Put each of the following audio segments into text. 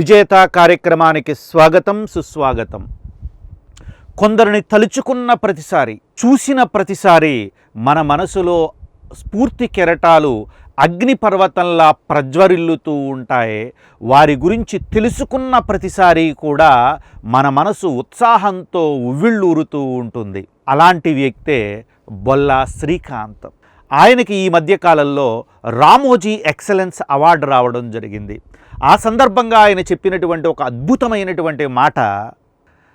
విజేత కార్యక్రమానికి స్వాగతం సుస్వాగతం. కొందరిని తలుచుకున్న ప్రతిసారి చూసిన ప్రతిసారి మన మనసులో స్ఫూర్తి కెరటాలు అగ్నిపర్వతంలా ప్రజ్వరిల్లుతూ ఉంటాయి. వారి గురించి తెలుసుకున్న ప్రతిసారి కూడా మన మనసు ఉత్సాహంతో ఉవ్విళ్ళూరుతూ ఉంటుంది. అలాంటి వ్యక్తే బొల్లా శ్రీకాంత్. ఆయనకి ఈ మధ్యకాలంలో రామోజీ ఎక్సలెన్స్ అవార్డు రావడం జరిగింది. ఆ సందర్భంగా ఆయన చెప్పినటువంటి ఒక అద్భుతమైనటువంటి మాట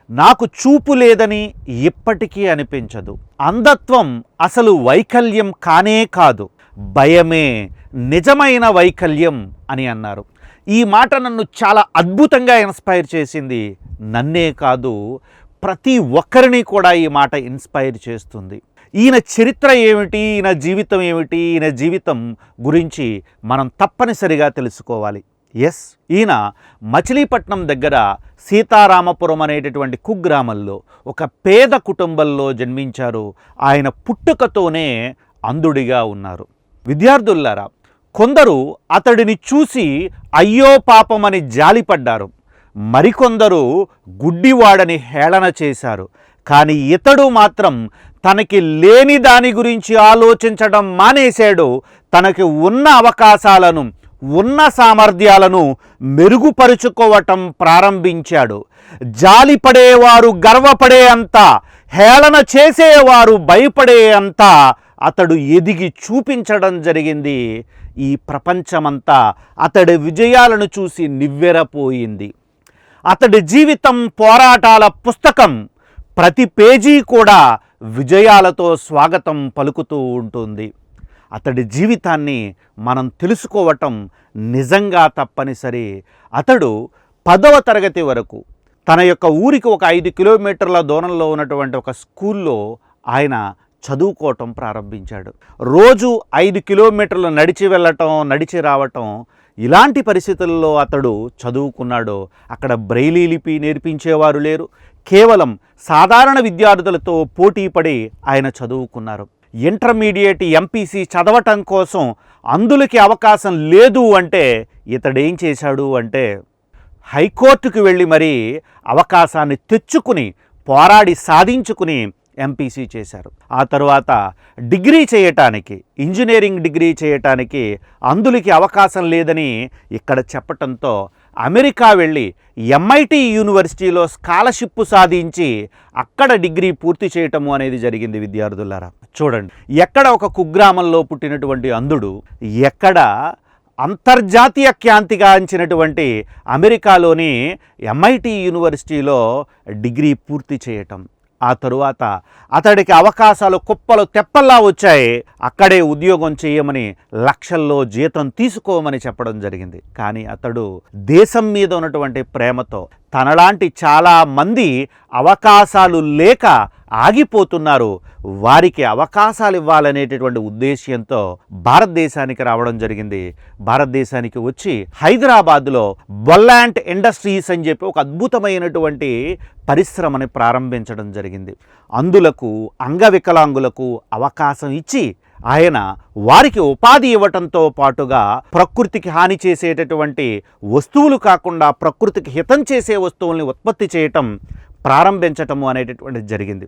నాకు చూపు లేదని ఎప్పటికీ అనిపించదు. అంధత్వం అసలు వైకల్యం కానే కాదు భయమే నిజమైన వైకల్యం అని అన్నారు. ఈ మాట నన్ను చాలా అద్భుతంగా ఇన్స్పైర్ చేసింది. నన్నే కాదు ప్రతి ఒక్కరిని కూడా ఈ మాట ఇన్స్పైర్ చేస్తుంది. ఈయన చరిత్ర ఏమిటి ఈయన జీవితం ఏమిటి ఈయన జీవితం గురించి మనం తప్పనిసరిగా తెలుసుకోవాలి. ఎస్. ఈయన మచిలీపట్నం దగ్గర సీతారామపురం అనేటటువంటి కుగ్రామంలో ఒక పేద కుటుంబంలో జన్మించారు. ఆయన పుట్టుకతోనే అంధుడిగా ఉన్నారు. విద్యార్థుల్లారా కొందరు అతడిని చూసి అయ్యో పాపమని జాలిపడ్డారు. మరికొందరు గుడ్డివాడని హేళన చేశారు. కానీ ఇతడు మాత్రం తనకి లేని దాని గురించి ఆలోచించడం మానేశాడు. తనకి ఉన్న అవకాశాలను ఉన్న సామర్థ్యాలను మెరుగుపరుచుకోవటం ప్రారంభించాడు. జాలిపడేవారు గర్వపడే అంత హేళన చేసేవారు భయపడే అంత అతడు ఎదిగి చూపించడం జరిగింది. ఈ ప్రపంచమంతా అతడి విజయాలను చూసి నివ్వెరపోయింది. అతడి జీవితం పోరాటాల పుస్తకం. ప్రతి పేజీ కూడా విజయాలతో స్వాగతం పలుకుతూ ఉంటుంది. అతడి జీవితాన్ని మనం తెలుసుకోవటం నిజంగా తప్పనిసరి. అతడు పదవ తరగతి వరకు తన యొక్క ఊరికి ఒక ఐదు కిలోమీటర్ల దూరంలో ఉన్నటువంటి ఒక స్కూల్లో ఆయన చదువుకోవటం ప్రారంభించాడు. రోజు ఐదు కిలోమీటర్లు నడిచి వెళ్ళటం నడిచి రావటం ఇలాంటి పరిస్థితుల్లో అతడు చదువుకున్నాడు అక్కడ బ్రెయిలీ లిపి నేర్పించేవారు లేరు. కేవలం సాధారణ విద్యార్థులతో పోటీపడి ఆయన చదువుకున్నారు. ఇంటర్మీడియట్ ఎంపీసీ చదవటం కోసం అందులకి అవకాశం లేదు అంటే ఇతడేం చేశాడు అంటే హైకోర్టుకు వెళ్ళి మరీ అవకాశాన్ని తెచ్చుకుని పోరాడి సాధించుకుని ఎంపీసీ చేశారు. ఆ తర్వాత డిగ్రీ చేయటానికి ఇంజనీరింగ్ డిగ్రీ చేయటానికి అందులకి అవకాశం లేదని ఇక్కడ చెప్పటంతో అమెరికా వెళ్ళి ఎంఐటి యూనివర్సిటీలో స్కాలర్షిప్ సాధించి అక్కడ డిగ్రీ పూర్తి చేయటము అనేది జరిగింది విద్యార్థులారా. చూడండి. ఎక్కడ ఒక కుగ్రామంలో పుట్టినటువంటి అంధుడు ఎక్కడ అంతర్జాతీయ ఖ్యాంతిగాంచినటువంటి అమెరికాలోని ఎంఐటి యూనివర్సిటీలో డిగ్రీ పూర్తి చేయటం. ఆ తరువాత అతడికి అవకాశాలు కుప్పలు తెప్పల్లా వచ్చాయి. అక్కడే ఉద్యోగం చేయమని లక్షల్లో జీతం తీసుకోమని చెప్పడం జరిగింది. కానీ అతడు దేశం మీద ఉన్నటువంటి ప్రేమతో తనలాంటి చాలా మంది అవకాశాలు లేక ఆగిపోతున్నారు. వారికి అవకాశాలు ఇవ్వాలనేటటువంటి ఉద్దేశ్యంతో భారతదేశానికి రావడం జరిగింది. భారతదేశానికి వచ్చి హైదరాబాద్లో బొల్లాంట్ ఇండస్ట్రీస్ అని చెప్పి ఒక అద్భుతమైనటువంటి పరిశ్రమని ప్రారంభించడం జరిగింది. అందులకు అంగవికలాంగులకు అవకాశం ఇచ్చి ఆయన వారికి ఉపాధి ఇవ్వటంతో పాటుగా ప్రకృతికి హాని చేసేటటువంటి వస్తువులు కాకుండా ప్రకృతికి హితం చేసే వస్తువుల్ని ఉత్పత్తి చేయటం ప్రారంభించటము అనేటటువంటిది జరిగింది.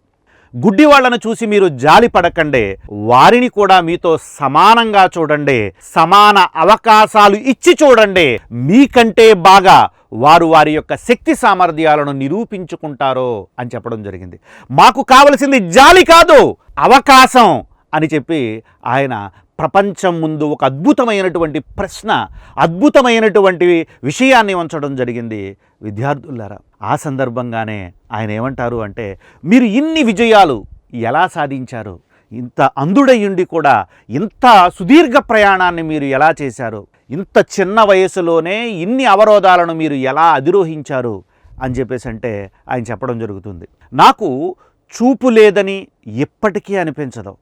గుడ్డి వాళ్ళను చూసి మీరు జాలి పడకండి. వారిని కూడా మీతో సమానంగా చూడండి. సమాన అవకాశాలు ఇచ్చి చూడండి. మీకంటే బాగా వారు వారి యొక్క శక్తి సామర్థ్యాలను నిరూపించుకుంటారో అని చెప్పడం జరిగింది. మాకు కావలసింది జాలి కాదు అవకాశం. అని చెప్పి ఆయన ప్రపంచం ముందు ఒక అద్భుతమైనటువంటి ప్రశ్న అద్భుతమైనటువంటి విషయాన్ని ఉంచడం జరిగింది. విద్యార్థులారా ఆ సందర్భంగానే ఆయన ఏమంటారు అంటే మీరు ఇన్ని విజయాలు ఎలా సాధించారు? ఇంత అంధుడయ్యుండి కూడా ఇంత సుదీర్ఘ ప్రయాణాన్ని మీరు ఎలా చేశారు? ఇంత చిన్న వయసులోనే ఇన్ని అవరోధాలను మీరు ఎలా అధిరోహించారు? అని చెప్పేసి అంటే ఆయన చెప్పడం జరుగుతుంది. నాకు చూపు లేదని ఎప్పటికీ అనిపించదు.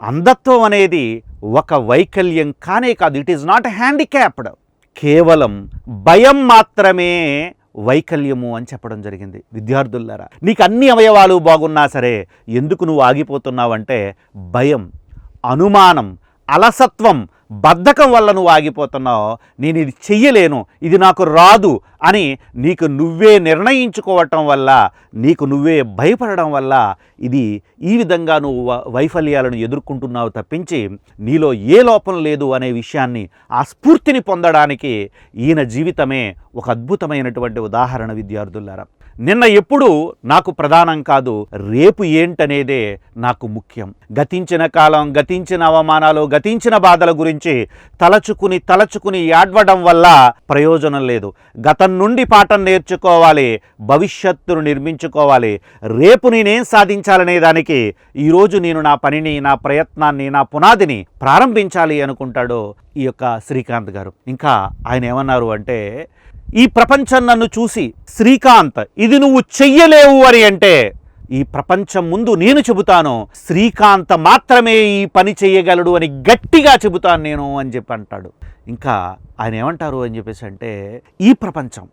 అంధత్వం అనేది ఒక వైకల్యం కానే కాదు. ఇట్ ఈస్ నాట్ హ్యాండిక్యాప్డ్ కేవలం భయం మాత్రమే వైకల్యము అని చెప్పడం జరిగింది. విద్యార్థులారా నీకు అన్ని అవయవాలు బాగున్నా సరే ఎందుకు నువ్వు ఆగిపోతున్నావంటే భయం అనుమానం అలసత్వం బద్ధకం వల్ల నువ్వు ఆగిపోతున్నావు. నేను ఇది చెయ్యలేను ఇది నాకు రాదు అని నీకు నువ్వే నిర్ణయించుకోవటం వల్ల నీకు నువ్వే భయపడడం వల్ల ఇది ఈ విధంగా నువ్వు వ- వైఫల్యాలను ఎదుర్కొంటున్నావు తప్పించి నీలో ఏ లోపం లేదు అనే విషయాన్ని ఆ స్ఫూర్తిని పొందడానికి ఈయన జీవితమే ఒక అద్భుతమైనటువంటి ఉదాహరణ విద్యార్థులారా. నిన్న ఎప్పుడు నాకు ప్రధానం కాదు రేపు ఏంటనేదే నాకు ముఖ్యం. గతించిన కాలం గతించిన అవమానాలు గతించిన బాధల గురించి తలచుకుని తలచుకుని ఏడ్వడం వల్ల ప్రయోజనం లేదు. గతం నుండి పాఠం నేర్చుకోవాలి భవిష్యత్తును నిర్మించుకోవాలి. రేపు నేనేం సాధించాలనే దానికి ఈరోజు నేను నా పనిని నా ప్రయత్నాన్ని నా పునాదిని ప్రారంభించాలి అనుకుంటాడు ఈ యొక్క శ్రీకాంత్ గారు. ఇంకా ఆయన ఏమన్నారు అంటే ఈ ప్రపంచం నన్ను చూసి శ్రీకాంత్ ఇది నువ్వు చెయ్యలేవు అని అంటే ఈ ప్రపంచం ముందు నేను చెబుతాను శ్రీకాంత్ మాత్రమే ఈ పని చేయగలడు అని గట్టిగా చెబుతాను నేను అని చెప్పి అంటాడు. ఇంకా ఆయన ఏమంటారు అని చెప్పేసి అంటే ఈ ప్రపంచం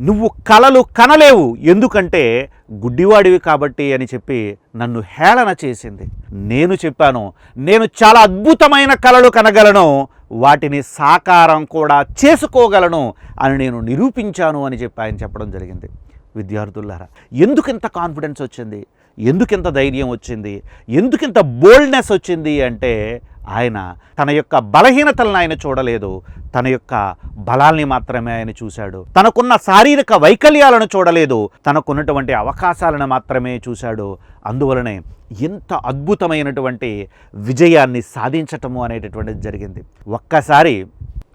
నువ్వు కలలు కనలేవు ఎందుకంటే గుడ్డివాడివి కాబట్టి అని చెప్పి నన్ను హేళన చేసింది. నేను చెప్పాను నేను చాలా అద్భుతమైన కళలు కనగలను వాటిని సాకారం కూడా చేసుకోగలను అని నేను నిరూపించాను అని చెప్పి ఆయన చెప్పడం జరిగింది. విద్యార్థులారా ఎందుకింత కాన్ఫిడెన్స్ వచ్చింది? ఎందుకింత ధైర్యం వచ్చింది? ఎందుకింత బోల్డ్నెస్ వచ్చింది అంటే ఆయన తన యొక్క బలహీనతలను ఆయన చూడలేదు. తన యొక్క బలాల్ని మాత్రమే ఆయన చూశాడు. తనకున్న శారీరక వైకల్యాలను చూడలేదు. తనకున్నటువంటి అవకాశాలను మాత్రమే చూశాడు. అందువలనే ఎంత అద్భుతమైనటువంటి విజయాన్ని సాధించటము అనేటటువంటిది జరిగింది. ఒక్కసారి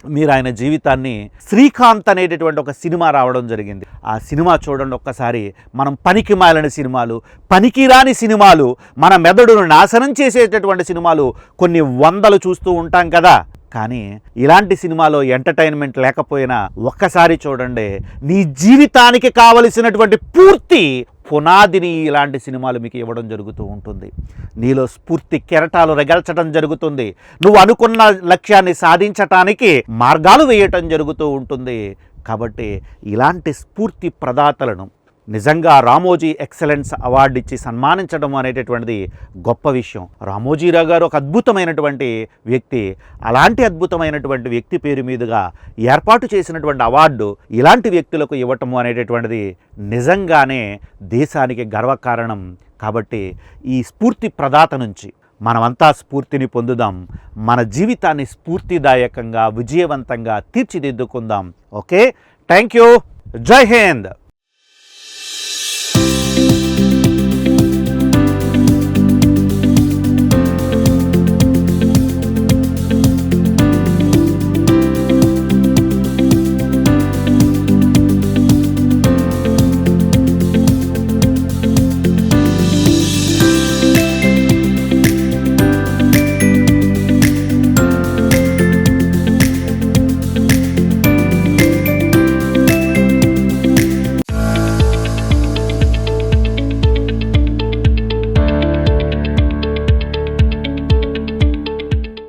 మీరు ఆయన జీవితాన్ని శ్రీకాంత్ అనేటటువంటి ఒక సినిమా రావడం జరిగింది. ఆ సినిమా చూడండి ఒక్కసారి. మనం పనికి మాలిన సినిమాలు పనికిరాని సినిమాలు మన మెదడును నాశనం చేసేటటువంటి సినిమాలు కొన్ని వందలు చూస్తూ ఉంటాం కదా. కానీ ఇలాంటి సినిమాలో ఎంటర్టైన్మెంట్ లేకపోయినా ఒక్కసారి చూడండి. నీ జీవితానికి కావలసినటువంటి పూర్తి పునాదిని ఇలాంటి సినిమాలు మీకు ఇవ్వడం జరుగుతూ ఉంటుంది. నీలో స్ఫూర్తి కెరటాలు రగల్చడం జరుగుతుంది. నువ్వు అనుకున్న లక్ష్యాన్ని సాధించటానికి మార్గాలు వేయటం జరుగుతూ ఉంటుంది. కాబట్టి ఇలాంటి స్ఫూర్తి ప్రదాతలను నిజంగా రామోజీ ఎక్సలెన్స్ అవార్డు ఇచ్చి సన్మానించడం అనేటటువంటిది గొప్ప విషయం. రామోజీరావు గారు ఒక అద్భుతమైనటువంటి వ్యక్తి. అలాంటి అద్భుతమైనటువంటి వ్యక్తి పేరు మీదుగా ఏర్పాటు చేసినటువంటి అవార్డు ఇలాంటి వ్యక్తులకు ఇవ్వటము అనేటటువంటిది నిజంగానే దేశానికి గర్వకారణం. కాబట్టి ఈ స్ఫూర్తి ప్రదాత నుంచి మనమంతా స్ఫూర్తిని పొందుదాం. మన జీవితాన్ని స్ఫూర్తిదాయకంగా విజయవంతంగా తీర్చిదిద్దుకుందాం. Okay? Thank you. Jai Hind.